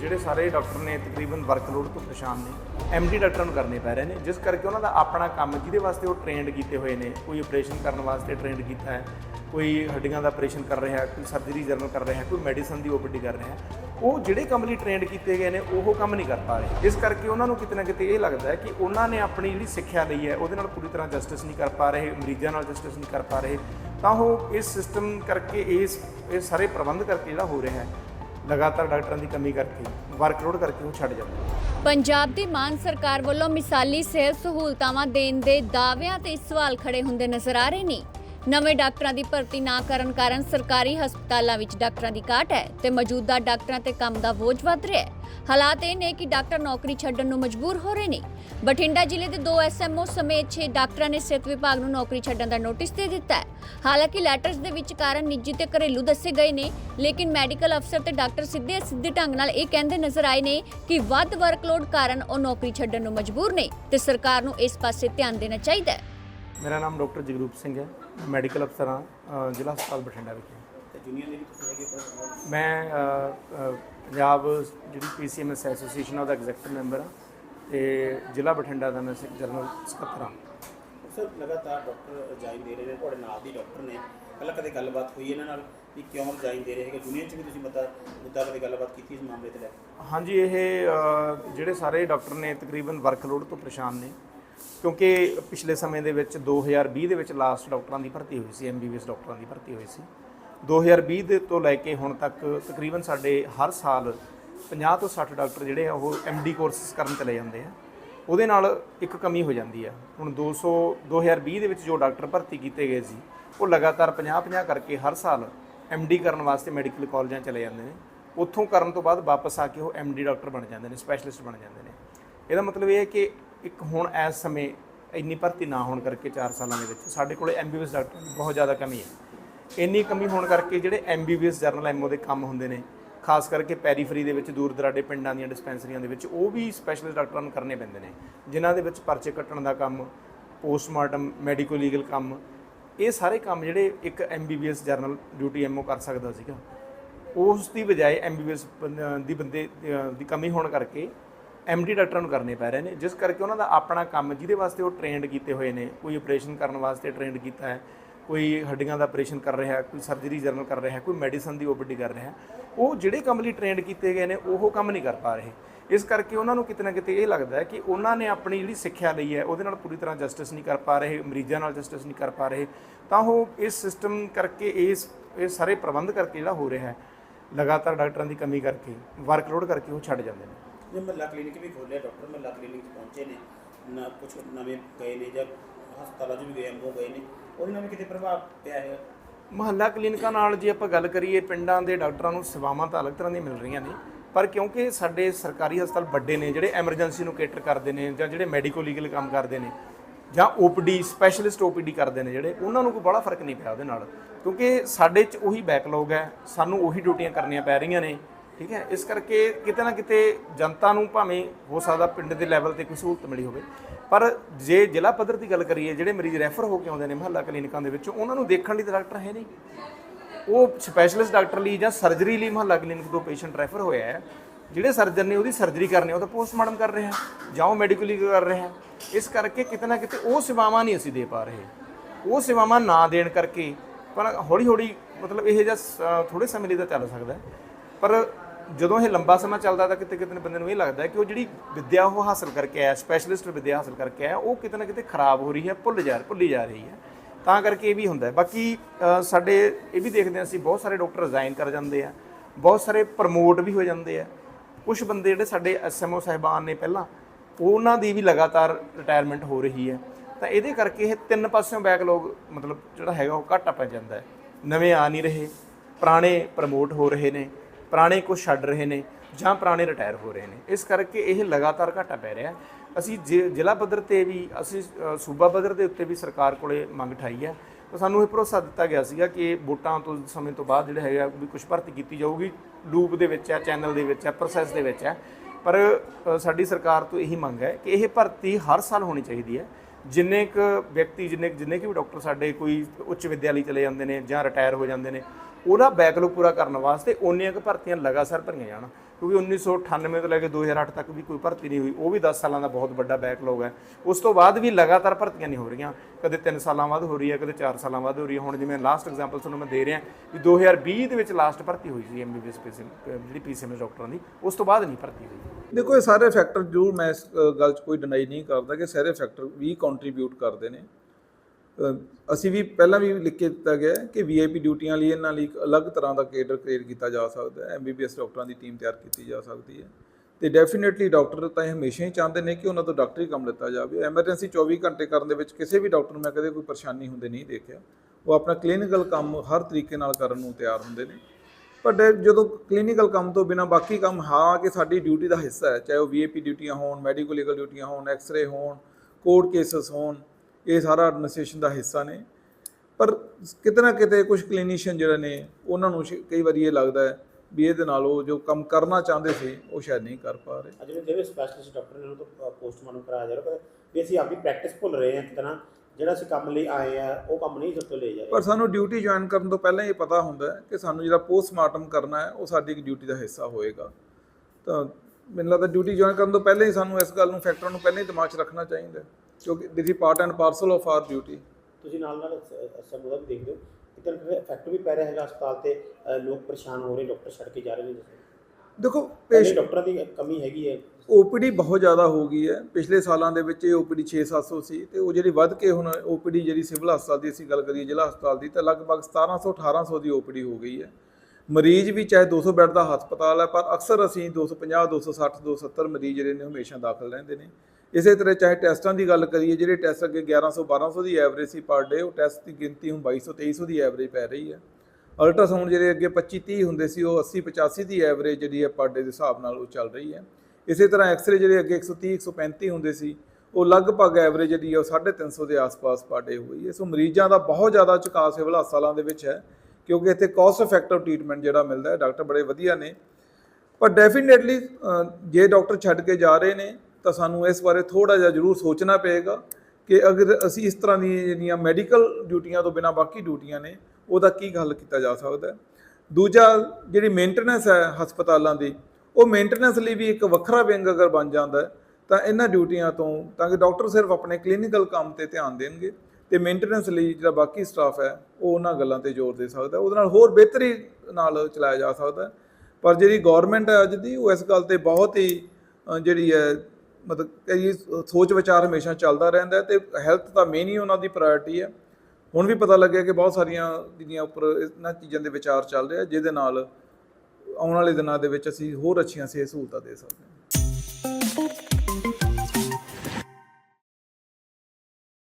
ਜਿਹੜੇ ਸਾਰੇ ਡਾਕਟਰ ਨੇ ਤਕਰੀਬਨ ਵਰਕਲੋਡ ਤੋਂ ਪਰੇਸ਼ਾਨ ਨੇ ਐਮਡੀ ਡਾਕਟਰਾਂ ਨੂੰ ਕਰਨੇ ਪੈ ਰਹੇ ਨੇ, ਜਿਸ ਕਰਕੇ ਉਹਨਾਂ ਦਾ ਆਪਣਾ ਕੰਮ, ਜਿਹਦੇ ਵਾਸਤੇ ਉਹ ਟ੍ਰੇਨਡ ਕੀਤੇ ਹੋਏ ਨੇ, ਕੋਈ ਆਪਰੇਸ਼ਨ ਕਰਨ ਵਾਸਤੇ ਟ੍ਰੇਨਡ ਕੀਤਾ ਹੈ, ਕੋਈ ਹੱਡੀਆਂ ਦਾ ਆਪਰੇਸ਼ਨ ਕਰ ਰਿਹਾ, ਕੋਈ ਸਰਜਰੀ ਜਰਨਲ ਕਰ ਰਿਹਾ, ਕੋਈ ਮੈਡੀਸਨ ਦੀ ਓਪੀਡੀ ਕਰ ਰਿਹਾ, ਉਹ ਜਿਹੜੇ ਕੰਮ ਲਈ ਟ੍ਰੇਨਡ ਕੀਤੇ ਗਏ ਨੇ, ਉਹ ਕੰਮ ਨਹੀਂ ਕਰ ਪਾ ਰਹੇ। ਇਸ ਕਰਕੇ ਉਹਨਾਂ ਨੂੰ ਕਿਤੇ ਨਾ ਕਿਤੇ ਇਹ ਲੱਗਦਾ ਹੈ ਕਿ ਉਹਨਾਂ ਨੇ ਆਪਣੀ ਜਿਹੜੀ ਸਿੱਖਿਆ ਲਈ ਹੈ, ਉਹਦੇ ਨਾਲ ਪੂਰੀ ਤਰ੍ਹਾਂ ਜਸਟਿਸ ਨਹੀਂ ਕਰ ਪਾ ਰਹੇ, ਮਰੀਜ਼ਾਂ ਨਾਲ ਜਸਟਿਸ ਨਹੀਂ ਕਰ ਪਾ ਰਹੇ, ਤਾਂ ਉਹ ਇਸ ਸਿਸਟਮ ਕਰਕੇ, ਇਸ, ਇਹ ਸਾਰੇ ਪ੍ਰਬੰਧ ਕਰਕੇ ਜਿਹੜਾ ਹੋ ਰਿਹਾ ਹੈ ਲਗਾਤਾਰ ਡਾਕਟਰਾਂ ਦੀ ਕਮੀ ਕਰਕੇ ਵਰਕਲੋਡ ਕਰਕੇ ਉਹ ਛੱਡ ਜਾਂਦੇ। ਪੰਜਾਬ ਦੀ ਮਾਨ ਸਰਕਾਰ ਵੱਲੋਂ ਮਿਸਾਲੀ ਸਿਹਤ ਸਹੂਲਤਾਵਾਂ ਦੇਣ ਦੇ ਦਾਅਵਿਆਂ ਤੇ ਸਵਾਲ ਖੜੇ ਹੁੰਦੇ ਨਜ਼ਰ ਆ ਰਹੇ ਨੇ। ਨਵੇਂ ਡਾਕਟਰਾਂ ਦੀ ਭਰਤੀ ਨਾ ਕਰਨ ਕਾਰਨ ਸਰਕਾਰੀ ਹਸਪਤਾਲਾਂ ਵਿੱਚ ਡਾਕਟਰਾਂ ਦੀ ਘਾਟ ਹੈ ਤੇ ਮੌਜੂਦਾ ਡਾਕਟਰਾਂ ਤੇ ਕੰਮ ਦਾ ਬੋਝ ਵੱਧ ਰਿਹਾ ਹੈ। ਹਾਲਾਤ ਇਹ ਨੇ ਕਿ ਡਾਕਟਰ ਨੌਕਰੀ ਛੱਡਣ ਨੂੰ ਮਜਬੂਰ ਹੋ ਰਹੇ ਨੇ। ਬਠਿੰਡਾ ਜ਼ਿਲ੍ਹੇ ਦੇ ਦੋ ਐਸਐਮਓ ਸਮੇਤ 6 ਡਾਕਟਰਾਂ ਨੇ ਸਿਹਤ ਵਿਭਾਗ ਨੂੰ ਨੌਕਰੀ ਛੱਡਣ ਦਾ ਨੋਟਿਸ ਦੇ ਦਿੱਤਾ ਹੈ। ਹਾਲਾਂਕਿ ਲੈਟਰਸ ਦੇ ਵਿੱਚ ਕਾਰਨ ਨਿੱਜੀ ਤੇ ਘਰੇਲੂ ਦੱਸੇ ਗਏ ਨੇ, ਲੇਕਿਨ ਮੈਡੀਕਲ ਅਫਸਰ ਤੇ ਡਾਕਟਰ ਸਿੱਧੇ ਸਿੱਧੇ ਢੰਗ ਨਾਲ ਇਹ ਕਹਿੰਦੇ ਨਜ਼ਰ ਆਏ ਨੇ ਕਿ ਵੱਧ ਵਰਕਲੋਡ ਕਾਰਨ ਉਹ ਨੌਕਰੀ ਛੱਡਣ ਨੂੰ ਮਜਬੂਰ ਨੇ ਤੇ ਸਰਕਾਰ ਨੂੰ ਇਸ ਪਾਸੇ ਧਿਆਨ ਦੇਣਾ ਚਾਹੀਦਾ ਹੈ। ਮੇਰਾ ਨਾਮ ਡਾਕਟਰ ਜਗਰੂਪ ਸਿੰਘ ਹੈ। ਮੈਡੀਕਲ ਅਫਸਰ ਹਾਂ ਅ, ਜ਼ਿਲ੍ਹਾ ਹਸਪਤਾਲ ਬਠਿੰਡਾ ਵਿਖੇ। ਤੇ ਜੂਨੀਅਰ ਦੇ ਵੀ ਤੁਸੀਂ ਹੈਗੇ ਪਰ ਮੈਂ ਅ, ਅ, ਪੰਜਾਬ ਜਿਹੜੀ ਪੀਸੀਐਮਐਸ ਐਸੋਸੀਏਸ਼ਨ ਆ ਉਹਦਾ ਐਗਜ਼ੈਕਟਿਵ ਮੈਂਬਰ ਹਾਂ ਤੇ ਜ਼ਿਲ੍ਹਾ ਬਠਿੰਡਾ ਦਾ ਮੈਂ ਸਿੱਖ ਜਨਰਲ ਸਕੱਤਰ ਹਾਂ ਸਰ ਲਗਾਤਾਰ ਡਾਕਟਰ ਰਜਾਈਨ ਦੇ ਰਹੇ ਨੇ ਤੁਹਾਡੇ ਨਾਲ ਦੀ ਡਾਕਟਰ ਨੇ। ਪਹਿਲਾਂ ਕਦੇ ਗੱਲਬਾਤ ਹੋਈ ਇਹਨਾਂ ਨਾਲ ਵੀ ਕਿਉਂ ਰਜਾਈਨ ਦੇ ਰਹੇ ਹੈਗੇ? ਜੂਨੀਅਰ ਚ ਵੀ ਤੁਸੀਂ ਮਤਾ ਮੁੱਦਾ ਕਦੇ ਗੱਲਬਾਤ ਕੀਤੀ ਇਸ ਮਾਮਲੇ ਤੇ ਲੈ ਕੇ? ਹਾਂਜੀ ਇਹ ਅ, ਜਿਹੜੇ ਸਾਰੇ ਡਾਕਟਰ ਨੇ ਤਕਰੀਬਨ ਵਰਕਲੋਡ ਤੋਂ ਪਰੇਸ਼ਾਨ ਨੇ। ਕਿਉਂਕਿ ਪਿਛਲੇ ਸਮੇਂ ਦੇ ਵਿੱਚ 2020 ਦੇ ਵਿੱਚ ਲਾਸਟ ਡਾਕਟਰਾਂ ਦੀ ਭਰਤੀ ਹੋਈ ਸੀ ਐਮਬੀਬੀਐਸ ਡਾਕਟਰਾਂ ਦੀ ਭਰਤੀ ਹੋਈ ਸੀ। 2020 ਦੇ ਤੋਂ ਲੈ ਕੇ ਹੁਣ ਤੱਕ ਤਕਰੀਬਨ ਸਾਡੇ ਹਰ ਸਾਲ 50 ਤੋਂ 60 ਡਾਕਟਰ ਜਿਹੜੇ ਆ, ਉਹ ਐਮਡੀ ਕੋਰਸਸ ਕਰਨ ਚਲੇ ਜਾਂਦੇ ਆ। ਉਹਦੇ ਨਾਲ ਇੱਕ ਕਮੀ ਹੋ ਜਾਂਦੀ ਆ। ਹੁਣ 200 2020 ਦੇ ਵਿੱਚ ਜੋ ਡਾਕਟਰ ਭਰਤੀ ਕੀਤੇ ਗਏ ਸੀ, ਉਹ ਲਗਾਤਾਰ 50-50 ਕਰਕੇ ਹਰ ਸਾਲ ਐਮਡੀ ਕਰਨ ਵਾਸਤੇ ਮੈਡੀਕਲ ਕਾਲਜਾਂ ਚਲੇ ਜਾਂਦੇ ਨੇ। ਉੱਥੋਂ ਕਰਨ ਤੋਂ ਬਾਅਦ ਵਾਪਸ ਆ ਕੇ ਉਹ ਐਮਡੀ ਡਾਕਟਰ ਬਣ ਜਾਂਦੇ ਨੇ, ਸਪੈਸ਼ਲਿਸਟ ਬਣ ਜਾਂਦੇ ਨੇ। ਇਹਦਾ ਮਤਲਬ ਇਹ ਹੈ ਕਿ ਇੱਕ ਹੁਣ ਇਸ ਸਮੇਂ ਇੰਨੀ ਭਰਤੀ ਨਾ ਹੋਣ ਕਰਕੇ 4 ਸਾਲਾਂ ਦੇ ਵਿੱਚ ਸਾਡੇ ਕੋਲੇ ਐਮਬੀਬੀਐਸ ਡਾਕਟਰਾਂ ਦੀ ਬਹੁਤ ਜ਼ਿਆਦਾ ਕਮੀ ਹੈ। ਇੰਨੀ ਕਮੀ ਹੋਣ ਕਰਕੇ ਜਿਹੜੇ ਐਮਬੀਬੀਐਸ ਜਰਨਲ ਐਮਓ ਦੇ ਕੰਮ ਹੁੰਦੇ ਨੇ, ਖਾਸ ਕਰਕੇ ਪੈਰੀਫਰੀ ਦੇ ਵਿੱਚ ਦੂਰ ਦਰਾਡੇ ਪਿੰਡਾਂ ਦੀਆਂ ਡਿਸਪੈਂਸਰੀਆਂ ਦੇ ਵਿੱਚ, ਉਹ ਵੀ ਸਪੈਸ਼ਲਿਸਟ ਡਾਕਟਰਾਂ ਨੂੰ ਕਰਨੇ ਪੈਂਦੇ ਨੇ, ਜਿਨ੍ਹਾਂ ਦੇ ਵਿੱਚ ਪਰਚੇ ਕੱਟਣ ਦਾ ਕੰਮ ਪੋਸਟਮਾਰਟਮ ਮੈਡੀਕੋ ਲੀਗਲ ਕੰਮ, ਇਹ ਸਾਰੇ ਕੰਮ ਜਿਹੜੇ ਇੱਕ ਐਮਬੀਬੀਐਸ ਜਰਨਲ ਡਿਊਟੀ ਐਮਓ ਕਰ ਸਕਦਾ ਸੀਗਾ। ਉਸ ਦੀ ਬਜਾਏ ਐਮਬੀਬੀਐਸ ਦੀ ਬੰਦੇ, ਦੀ ਕਮੀ ਹੋਣ ਕਰਕੇ ਐਮਡੀ ਡਾਕਟਰਾਂ ਨੂੰ ਕਰਨੇ ਪੈ ਰਹੇ ਨੇ, ਜਿਸ ਕਰਕੇ ਉਹਨਾਂ ਦਾ ਆਪਣਾ ਕੰਮ, ਜਿਹਦੇ ਵਾਸਤੇ ਉਹ ਟ੍ਰੇਨਡ ਕੀਤੇ ਹੋਏ ਨੇ, ਕੋਈ ਆਪਰੇਸ਼ਨ ਕਰਨ ਵਾਸਤੇ ਟ੍ਰੇਨਡ ਕੀਤਾ ਹੈ, ਕੋਈ ਹੱਡੀਆਂ ਦਾ ਆਪਰੇਸ਼ਨ ਕਰ ਰਿਹਾ, ਕੋਈ ਸਰਜਰੀ ਜਰਨਲ ਕਰ ਰਿਹਾ, ਕੋਈ ਮੈਡੀਸਨ ਦੀ ਓਪੀਡੀ ਕਰ ਰਿਹਾ, ਉਹ ਜਿਹੜੇ ਕੰਮ ਲਈ ਟ੍ਰੇਨਡ ਕੀਤੇ ਗਏ ਨੇ, ਉਹ ਕੰਮ ਨਹੀਂ ਕਰ ਪਾ ਰਹੇ। ਇਸ ਕਰਕੇ ਉਹਨਾਂ ਨੂੰ ਕਿਤੇ ਨਾ ਕਿਤੇ ਇਹ ਲੱਗਦਾ ਹੈ ਕਿ ਉਹਨਾਂ ਨੇ ਆਪਣੀ ਜਿਹੜੀ ਸਿੱਖਿਆ ਲਈ ਹੈ, ਉਹਦੇ ਨਾਲ ਪੂਰੀ ਤਰ੍ਹਾਂ ਜਸਟਿਸ ਨਹੀਂ ਕਰ ਪਾ ਰਹੇ, ਮਰੀਜ਼ਾਂ ਨਾਲ ਜਸਟਿਸ ਨਹੀਂ ਕਰ ਪਾ ਰਹੇ, ਤਾਂ ਉਹ ਇਸ ਸਿਸਟਮ ਕਰਕੇ, ਇਸ ਇਹ ਸਾਰੇ ਪ੍ਰਬੰਧ ਕਰਕੇ ਜਿਹੜਾ ਹੋ ਰਿਹਾ ਹੈ, ਲਗਾਤਾਰ ਡਾਕਟਰਾਂ ਦੀ ਕਮੀ ਕਰਕੇ ਵਰਕਲੋਡ ਕਰਕੇ ਉਹ ਛੱਡ ਜਾਂਦੇ ਨੇ। ਜੇ ਮਹੱਲਾ ਕਲੀਨਿਕ ਵੀ ਖੋਲਿਆ ਡਾਕਟਰ ਮਹੱਲਾ ਕਲੀਨਿਕ 'ਚ ਪਹੁੰਚੇ ਨੇ। ਨਾ ਕੁਝ ਨਵੇਂ ਗਏ ਨੇ ਜਾਂ ਹਸਪਤਾਲਾਂ 'ਚ ਵੀ ਗਏ ਐਮਓ ਗਏ ਨੇ। ਉਹਦੇ ਨਾਲ ਵੀ ਕਿਤੇ ਪ੍ਰਭਾਵ ਪਿਆ ਹੈ? ਮੁਹੱਲਾ ਕਲੀਨਿਕਾਂ ਨਾਲ ਜੇ ਆਪਾਂ ਗੱਲ ਕਰੀਏ, ਪਿੰਡਾਂ ਦੇ ਡਾਕਟਰਾਂ ਨੂੰ ਸੇਵਾਵਾਂ ਤਾਂ ਅਲੱਗ ਤਰ੍ਹਾਂ ਦੀਆਂ ਮਿਲ ਰਹੀਆਂ ਨੇ, ਪਰ ਕਿਉਂਕਿ ਸਾਡੇ ਸਰਕਾਰੀ ਹਸਪਤਾਲ ਵੱਡੇ ਨੇ, ਜਿਹੜੇ ਐਮਰਜੈਂਸੀ ਨੂੰ ਕੇਟਰ ਕਰਦੇ ਨੇ ਜਾਂ ਜਿਹੜੇ ਮੈਡੀਕੋ ਲੀਗਲ ਕੰਮ ਕਰਦੇ ਨੇ, ਜਾਂ ਓਪੀਡੀ ਸਪੈਸ਼ਲਿਸਟ ਓਪੀਡੀ ਕਰਦੇ ਨੇ ਜਿਹੜੇ, ਉਹਨਾਂ ਨੂੰ ਕੋਈ ਬੜਾ ਫ਼ਰਕ ਨਹੀਂ ਪਿਆ ਉਹਦੇ ਨਾਲ। ਕਿਉਂਕਿ ਸਾਡੇ 'ਚ ਉਹੀ ਬੈਕਲੌਗ ਹੈ, ਸਾਨੂੰ ਉਹੀ ਡਿਊਟੀਆਂ ਕਰਨੀਆਂ ਪੈ ਰਹੀਆਂ ਨੇ ਠੀਕ ਹੈ, ਇਸ ਕਰਕੇ ਕਿਤੇ ਨਾ ਕਿਤੇ ਜਨਤਾ ਨੂੰ ਭਾਵੇਂ ਹੋ ਸਕਦਾ ਪਿੰਡ ਦੇ ਲੈਵਲ ਤੇ ਕੋਈ ਸਹੂਲਤ ਮਿਲੀ ਹੋਵੇ, ਪਰ ਜੇ ਜ਼ਿਲ੍ਹਾ ਪੱਧਰ ਦੀ ਗੱਲ ਕਰੀਏ, ਜਿਹੜੇ ਮਰੀਜ਼ ਰੈਫਰ ਹੋ ਕੇ ਆਉਂਦੇ ਨੇ ਮੁਹੱਲਾ ਕਲੀਨਿਕਾਂ ਦੇ ਵਿੱਚ, ਉਹਨਾਂ ਨੂੰ ਦੇਖਣ ਲਈ ਤਾਂ ਡਾਕਟਰ ਹੈ ਨਹੀਂ। ਉਹ ਸਪੈਸ਼ਲਿਸਟ ਡਾਕਟਰ ਲਈ ਜਾਂ ਸਰਜਰੀ ਲਈ ਮੁਹੱਲਾ ਕਲੀਨਿਕ ਤੋਂ ਪੇਸ਼ੈਂਟ ਰੈਫਰ ਹੋਇਆ ਹੈ, ਜਿਹੜੇ ਸਰਜਨ ਨੇ ਉਹਦੀ ਸਰਜਰੀ ਕਰਨੀ ਉਹ ਤਾਂ ਪੋਸਟਮਾਰਟਮ ਕਰ ਰਿਹਾ ਜਾਂ ਉਹ ਮੈਡੀਕਲੀ ਕਰ ਰਿਹਾ ਇਸ ਕਰਕੇ ਕਿਤੇ ਨਾ ਕਿਤੇ ਉਹ ਸੇਵਾਵਾਂ ਨਹੀਂ ਅਸੀਂ ਦੇ ਪਾ ਰਹੇ। ਉਹ ਸੇਵਾਵਾਂ ਨਾ ਦੇਣ ਕਰਕੇ, ਪਰ ਹੌਲੀ ਹੌਲੀ ਮਤਲਬ ਇਹ ਜਿਹਾ ਥੋੜੇ ਸਮੇਂ ਲਈ ਤਾਂ ਚੱਲ ਸਕਦਾ ਪਰ ਜਦੋਂ ਇਹ ਲੰਬਾ ਸਮਾਂ ਚੱਲਦਾ ਤਾਂ ਕਿਤੇ ਕਿਤੇ ਬੰਦੇ ਨੂੰ ਇਹ ਲੱਗਦਾ ਕਿ ਉਹ ਜਿਹੜੀ ਵਿੱਦਿਆ ਉਹ ਹਾਸਲ ਕਰਕੇ ਆਇਆ ਸਪੈਸ਼ਲਿਸਟ ਵਿੱਦਿਆ ਹਾਸਲ ਕਰਕੇ ਆਇਆ, ਉਹ ਕਿਤੇ ਨਾ ਕਿਤੇ ਖਰਾਬ ਹੋ ਰਹੀ ਹੈ, ਭੁੱਲ ਜਾ, ਭੁੱਲੀ ਜਾ ਰਹੀ ਹੈ। ਤਾਂ ਕਰਕੇ ਇਹ ਵੀ ਹੁੰਦਾ ਬਾਕੀ ਸਾਡੇ ਇਹ ਵੀ ਦੇਖਦੇ ਹਾਂ ਅਸੀਂ, ਬਹੁਤ ਸਾਰੇ ਡਾਕਟਰ ਰਿਜ਼ਾਈਨ ਕਰ ਜਾਂਦੇ ਆ, ਬਹੁਤ ਸਾਰੇ ਪ੍ਰਮੋਟ ਵੀ ਹੋ ਜਾਂਦੇ ਆ। ਕੁਝ ਬੰਦੇ ਜਿਹੜੇ ਸਾਡੇ ਐਸਐਮਓ ਸਾਹਿਬਾਨ ਨੇ ਪਹਿਲਾਂ, ਉਹਨਾਂ ਦੀ ਵੀ ਲਗਾਤਾਰ ਰਿਟਾਇਰਮੈਂਟ ਹੋ ਰਹੀ ਹੈ। ਤਾਂ ਇਹਦੇ ਕਰਕੇ ਇਹ ਤਿੰਨ ਪਾਸਿਓਂ ਬੈਕਲੌਗ ਮਤਲਬ ਜਿਹੜਾ ਹੈਗਾ ਉਹ ਘਾਟਾ ਪੈ ਜਾਂਦਾ ਹੈ। ਨਵੇਂ ਆ ਨਹੀਂ ਰਹੇ, ਪੁਰਾਣੇ ਪ੍ਰਮੋਟ ਹੋ ਰਹੇ ਨੇ। ਪੁਰਾਣੇ ਕੁਝ ਛੱਡ ਰਹੇ ਨੇ ਜਾਂ ਪੁਰਾਣੇ ਰਿਟਾਇਰ ਹੋ ਰਹੇ ਨੇ। ਇਸ ਕਰਕੇ ਇਹ ਲਗਾਤਾਰ ਘਾਟਾ ਪੈ ਰਿਹਾ ਅਸੀਂ ਜ਼ਿ- ਜ਼ਿਲ੍ਹਾ ਪੱਧਰ ਤੇ ਵੀ, ਅਸੀਂ ਸੂਬਾ ਪੱਧਰ ਦੇ ਉੱਤੇ ਵੀ ਸਰਕਾਰ ਕੋਲੇ ਮੰਗ ਠਾਈ ਹੈ। ਤਾਂ ਸਾਨੂੰ ਇਹ ਭਰੋਸਾ ਦਿੱਤਾ ਗਿਆ ਸੀਗਾ ਕਿ ਵੋਟਾਂ ਤੋਂ ਸਮੇਂ ਤੋਂ ਬਾਅਦ ਜਿਹੜਾ ਹੈਗਾ ਵੀ ਕੁਝ ਭਰਤੀ ਕੀਤੀ ਜਾਊਗੀ। ਲੂਪ ਦੇ ਵਿੱਚ ਹੈ ਚੈਨਲ ਦੇ ਵਿੱਚ ਹੈ ਪ੍ਰੋਸੈਸ ਦੇ ਵਿੱਚ ਹੈ। ਪਰ ਸਾਡੀ ਸਰਕਾਰ ਤੋਂ ਇਹੀ ਮੰਗ ਹੈ ਕਿ ਇਹ ਭਰਤੀ ਹਰ ਸਾਲ ਹੋਣੀ ਚਾਹੀਦੀ ਹੈ। ਜਿੰਨੇ ਕੁ ਵਿਅਕਤੀ, ਜਿੰਨੇ ਜਿੰਨੇ ਕੁ ਵੀ ਡਾਕਟਰ ਸਾਡੇ ਕੋਈ ਉੱਚ ਵਿਦਿਆਲੀ ਚਲੇ ਜਾਂਦੇ ਨੇ ਜਾਂ ਰਿਟਾਇਰ ਹੋ ਜਾਂਦੇ ਨੇ ਉਹਦਾ ਬੈਕਲੌਗ ਪੂਰਾ ਕਰਨ ਵਾਸਤੇ ਓਨੀਆਂ ਕੁ ਭਰਤੀਆਂ ਲਗਾਤਾਰ ਭਰੀਆਂ ਜਾਣ। ਕਿਉਂਕਿ 1998 ਤੋਂ ਲੈ ਕੇ 2008 ਤੱਕ ਵੀ ਕੋਈ ਭਰਤੀ ਨਹੀਂ ਹੋਈ। ਉਹ ਵੀ 10 ਸਾਲਾਂ ਦਾ ਬਹੁਤ ਵੱਡਾ ਬੈਕਲੌਗ ਹੈ। ਉਸ ਤੋਂ ਬਾਅਦ ਵੀ ਲਗਾਤਾਰ ਭਰਤੀਆਂ ਨਹੀਂ ਹੋ ਰਹੀਆਂ। ਕਦੇ 3 ਸਾਲਾਂ ਬਾਅਦ ਹੋ ਰਹੀ ਹੈ, ਕਦੇ 4 ਸਾਲਾਂ ਬਾਅਦ ਹੋ ਰਹੀ ਹੈ। ਹੁਣ ਜਿਵੇਂ ਲਾਸਟ ਐਗਜ਼ਾਮਪਲ ਤੁਹਾਨੂੰ ਮੈਂ ਦੇ ਰਿਹਾ ਵੀ 2020 ਦੇ ਵਿੱਚ ਲਾਸਟ ਭਰਤੀ ਹੋਈ ਸੀ ਐਮਬੀਬੀਐਸ ਜਿਹੜੀ ਪੀਸੀਐਮ ਡਾਕਟਰਾਂ ਦੀ। ਉਸ ਤੋਂ ਬਾਅਦ ਨਹੀਂ ਭਰਤੀ ਹੋਈ। ਦੇਖੋ, ਇਹ ਸਾਰੇ ਫੈਕਟਰ ਜ਼ਰੂਰ ਮੈਂ ਇਸ ਗੱਲ 'ਚ ਕੋਈ ਡਿਨਾਈ ਨਹੀਂ ਕਰਦਾ ਕਿ ਸਾਰੇ ਫੈਕਟਰ ਵੀ ਕੰਟਰੀਬਿਊਟ ਕਰਦੇ ਨੇ। ਅਸੀਂ ਵੀ ਪਹਿਲਾਂ ਵੀ ਲਿਖ ਕੇ ਦਿੱਤਾ ਗਿਆ ਹੈ ਕਿ ਵੀਆਈਪੀ ਡਿਊਟੀਆਂ ਲਈ ਇਹਨਾਂ ਲਈ ਇੱਕ ਅਲੱਗ ਤਰ੍ਹਾਂ ਦਾ ਕੇਡਰ ਕ੍ਰੀਏਟ ਕੀਤਾ ਜਾ ਸਕਦਾ ਹੈ ਐਮਬੀਬੀਐਸ ਡਾਕਟਰਾਂ ਦੀ ਟੀਮ ਤਿਆਰ ਕੀਤੀ ਜਾ ਸਕਦੀ ਹੈ। ਤੇ ਡੈਫੀਨਿਟਲੀ ਡਾਕਟਰ ਤਾਂ ਇਹ ਹਮੇਸ਼ਾ ਹੀ ਚਾਹੁੰਦੇ ਨੇ ਕਿ ਉਹਨਾਂ ਤੋਂ ਡਾਕਟਰੀ ਕੰਮ ਲਿੱਤਾ ਜਾਵੇ। ਐਮਰਜੈਂਸੀ 24 ਘੰਟੇ ਕਰਨ ਦੇ ਵਿੱਚ ਕਿਸੇ ਵੀ ਡਾਕਟਰ ਨੂੰ ਮੈਂ ਕਦੇ ਕੋਈ ਪਰੇਸ਼ਾਨੀ ਹੁੰਦੇ ਨਹੀਂ ਦੇਖਿਆ। ਉਹ ਆਪਣਾ ਕਲੀਨਿਕਲ ਕੰਮ ਹਰ ਤਰੀਕੇ ਨਾਲ ਕਰਨ ਨੂੰ ਤਿਆਰ ਹੁੰਦੇ ਨੇ। ਪਰ ਡੇ- ਜਦੋਂ ਕਲੀਨਿਕਲ ਕੰਮ ਤੋਂ ਬਿਨਾ ਬਾਕੀ ਕੰਮ, ਹਾਂ, ਕਿ ਸਾਡੀ ਡਿਊਟੀ ਦਾ ਹਿੱਸਾ ਹੈ, ਚਾਹੇ ਉਹ ਵੀਏਪੀ ਡਿਊਟੀਆਂ ਹੋਣ ਮੈਡੀਕਲ ਲੀਗਲ ਡਿਊਟੀਆਂ ਹੋਣ ਐਕਸ-ਰੇ ਹੋਣ ਕੋਰਟ ਕੇਸਸ ਹੋਣ ਇਹ ਸਾਰਾ ਐਡਮਿਨਿਸਟ੍ਰੇਸ਼ਨ ਦਾ ਹਿੱਸਾ ਨੇ। ਪਰ ਕਿਤੇ ਨਾ ਕਿਤੇ ਕੁਝ ਕਲੀਨੀਸ਼ੀਅਨ ਜਿਹੜੇ ਨੇ ਉਹਨਾਂ ਨੂੰ ਕਈ ਵਾਰੀ ਇਹ ਲੱਗਦਾ ਹੈ ਵੀ ਇਹਦੇ ਨਾਲ ਉਹ ਜੋ ਕੰਮ ਕਰਨਾ ਚਾਹੁੰਦੇ ਸੀ ਉਹ ਸ਼ਾਇਦ ਨਹੀਂ ਕਰ ਪਾ ਰਹੇ। ਅੱਜ ਜਿਹੜੇ ਸਪੈਸ਼ਲਿਸਟ ਡਾਕਟਰ ਨੇ ਉਹਨਾਂ ਤੋਂ ਪੋਸਟਮਾਰਟਮ ਕਰਾਇਆ ਜਾ ਰਿਹਾ ਵੀ ਅਸੀਂ ਆਪਣੀ ਪ੍ਰੈਕਟਿਸ ਭੁੱਲ ਰਹੇ ਹਾਂ ਤਰ੍ਹਾਂ। ਜਿਹੜਾ ਅਸੀਂ ਕੰਮ ਲਈ ਆਏ ਆ ਉਹ ਕੰਮ ਨਹੀਂ ਤੋਂ ਲੈ ਜਾ ਰਹੇ। ਪਰ ਸਾਨੂੰ ਡਿਊਟੀ ਜੁਆਇਨ ਕਰਨ ਤੋਂ ਪਹਿਲਾਂ ਇਹ ਪਤਾ ਹੁੰਦਾ ਕਿ ਸਾਨੂੰ ਜਿਹੜਾ ਪੋਸਟਮਾਰਟਮ ਕਰਨਾ ਹੈ ਉਹ ਸਾਡੀ ਇੱਕ ਡਿਊਟੀ ਦਾ ਹਿੱਸਾ ਹੋਏਗਾ। ਤਾਂ ਮੈਨੂੰ ਲੱਗਦਾ ਡਿਊਟੀ ਜੁਆਇਨ ਕਰਨ ਤੋਂ ਪਹਿਲਾਂ ਹੀ ਸਾਨੂੰ ਇਸ ਗੱਲ ਨੂੰ ਫੈਕਟਰ ਨੂੰ ਪਹਿਲਾਂ ਹੀ ਦਿਮਾਗ 'ਚ ਰੱਖਣਾ ਚਾਹੀਦਾ ਹੈ, ਕਿਉਂਕਿ this is part and parcel of our duty ਤੁਸੀਂ ਨਾਲ ਨਾਲ ਸਮੂਹ ਵੀ ਦੇਖਦੇ ਹੋ ਕਿਤੇ ਇਫੈਕਟ ਵੀ ਪੈ ਰਿਹਾ ਹੈਗਾ ਹਸਪਤਾਲ ਤੇ ਲੋਕ ਪਰੇਸ਼ਾਨ ਹੋ ਰਹੇ ਡਾਕਟਰ ਛੱਡ ਕੇ ਜਾ ਰਹੇ ਨੇ ਦੇਖੋ ਪੇਸ਼ ਡਾਕਟਰਾਂ ਦੀ ਕਮੀ ਹੈਗੀ ਹੈ। ਓਪੀਡੀ ਬਹੁਤ ਜ਼ਿਆਦਾ ਹੋ ਗਈ ਹੈ। ਪਿਛਲੇ ਸਾਲਾਂ ਦੇ ਵਿੱਚ ਇਹ ਓਪੀਡੀ 6-700 ਸੀ ਤੇ ਉਹ ਜਿਹੜੀ ਵੱਧ ਕੇ ਹੁਣ ਓਪੀਡੀ ਜਿਹੜੀ ਸਿਵਲ ਹਸਪਤਾਲ ਦੀ ਅਸੀਂ ਗੱਲ ਕਰੀਏ ਜ਼ਿਲ੍ਹਾ ਹਸਪਤਾਲ ਦੀ ਤਾਂ ਲਗਭਗ 1700-1800 ਦੀ ਓਪੀਡੀ ਹੋ ਗਈ ਹੈ। ਮਰੀਜ਼ ਵੀ ਚਾਹੇ 200 ਬੈੱਡ ਦਾ ਹਸਪਤਾਲ ਹੈ ਪਰ ਅਕਸਰ ਅਸੀਂ 250 260 270 ਮਰੀਜ਼ ਜਿਹੜੇ ਨੇ ਹਮੇਸ਼ਾ ਦਾਖਲ ਰਹਿੰਦੇ ਨੇ। ਇਸੇ ਤਰ੍ਹਾਂ ਚਾਹੇ ਟੈਸਟਾਂ ਦੀ ਗੱਲ ਕਰੀਏ, ਜਿਹੜੇ ਟੈਸਟ ਅੱਗੇ 1100 1200 ਦੀ ਐਵਰੇਜ ਸੀ ਪਰ ਡੇ ਉਹ ਟੈਸਟ ਦੀ ਗਿਣਤੀ ਹੁਣ 2200 2300 ਦੀ ਐਵਰੇਜ ਪੈ ਰਹੀ ਹੈ। ਅਲਟਰਾਸਾਊਂਡ ਜਿਹੜੇ ਅੱਗੇ 25 30 ਹੁੰਦੇ ਸੀ, ਉਹ 80 85 ਦੀ ਐਵਰੇਜ ਜਿਹੜੀ ਹੈ ਪਰ ਡੇ ਦੇ ਹਿਸਾਬ ਨਾਲ ਉਹ ਚੱਲ ਰਹੀ ਹੈ। ਇਸੇ ਤਰ੍ਹਾਂ ਐਕਸ-ਰੇ ਜਿਹੜੇ ਅੱਗੇ 130 135 ਹੁੰਦੇ ਸੀ, ਉਹ ਲਗਭਗ ਐਵਰੇਜ ਜਿਹੜੀ ਹੈ ਉਹ 350 ਦੇ ਆਸ-ਪਾਸ ਪਰ ਡੇ ਹੋਈ ਹੈ। ਸੋ ਮਰੀਜ਼ਾਂ ਦਾ ਬਹੁਤ ਜ਼ਿਆਦਾ ਝੁਕਾਅ ਸਿਵਲ ਹਸਪਤਾਲਾਂ ਦੇ ਵਿੱਚ ਹੈ, ਕਿਉਂਕਿ ਇੱਥੇ ਕਾਸਟ ਇਫੈਕਟਿਵ ਟ੍ਰੀਟਮੈਂਟ ਜਿਹੜਾ ਮਿਲਦਾ ਹੈ, ਡਾਕਟਰ ਬੜੇ ਵਧੀਆ ਨੇ। ਪਰ ਡੈਫੀਨੇਟਲੀ ਜੇ ਡਾਕਟਰ ਛੱਡ ਕੇ ਜਾ ਰਹੇ ਨੇ ਤਾਂ ਸਾਨੂੰ ਇਸ ਬਾਰੇ ਥੋੜਾ ਜਿਹਾ ਜ਼ਰੂਰ ਸੋਚਣਾ ਪਏਗਾ ਕਿ ਅਗਰ ਅਸੀਂ ਇਸ ਤਰ੍ਹਾਂ ਦੀਆਂ ਜਿਹੜੀਆਂ ਮੈਡੀਕਲ ਡਿਊਟੀਆਂ ਤੋਂ ਬਿਨਾ ਬਾਕੀ ਡਿਊਟੀਆਂ ਨੇ, ਉਹਦਾ ਕੀ ਗੱਲ ਕੀਤਾ ਜਾ ਸਕਦਾ ਦੂਜਾ, ਜਿਹੜੀ ਮੇਨਟੇਨੈਂਸ ਹੈ ਹਸਪਤਾਲਾਂ ਦੀ, ਉਹ ਮੇਨਟੇਨੈਂਸ ਲਈ ਵੀ ਇੱਕ ਵੱਖਰਾ ਵਿੰਗ ਅਗਰ ਬਣ ਜਾਂਦਾ ਤਾਂ ਇਹਨਾਂ ਡਿਊਟੀਆਂ ਤੋਂ ਤਾਂ ਕਿ ਡਾਕਟਰ ਸਿਰਫ ਆਪਣੇ ਕਲੀਨਿਕਲ ਕੰਮ ਤੇ ਧਿਆਨ ਦੇਣਗੇ ਤੇ ਮੇਨਟੇਨੈਂਸ ਲਈ ਜਿਹੜਾ ਬਾਕੀ ਸਟਾਫ ਹੈ, ਉਹ ਉਹਨਾਂ ਗੱਲਾਂ ਤੇ ਜ਼ੋਰ ਦੇ ਸਕਦਾ ਉਹਦੇ ਨਾਲ ਹੋਰ ਬਿਹਤਰੀ ਨਾਲ ਚਲਾਇਆ ਜਾ ਸਕਦਾ ਪਰ ਜਿਹੜੀ ਗਵਰਨਮੈਂਟ ਹੈ ਅੱਜ ਦੀ, ਉਹ ਇਸ ਗੱਲ ਤੇ ਬਹੁਤ ਹੀ ਜਿਹੜੀ ਹੈ ਮਤਲਬ ਕਈ ਸੋਚ ਵਿਚਾਰ ਹਮੇਸ਼ਾ ਚੱਲਦਾ ਰਹਿੰਦਾ ਹੈ ਤੇ ਹੈਲਥ ਤਾਂ ਮੇਨ ਹੀ ਉਹਨਾਂ ਦੀ ਪ੍ਰਾਇੋਰਟੀ ਹੈ। ਹੁਣ ਵੀ ਪਤਾ ਲੱਗਿਆ ਕਿ ਬਹੁਤ ਸਾਰੀਆਂ ਜਿਹੜੀਆਂ ਉੱਪਰ ਇਹਨਾਂ ਚੀਜ਼ਾਂ ਦੇ ਵਿਚਾਰ ਚੱਲ ਰਹੇ ਆ, ਜਿਹਦੇ ਨਾਲ ਆਉਣ ਵਾਲੇ ਦਿਨਾਂ ਦੇ ਵਿੱਚ ਅਸੀਂ ਹੋਰ ਅੱਛੀਆਂ ਸਿਹਤ ਸਹੂਲਤਾਂ ਦੇ ਸਕਦੇ ਹਾਂ।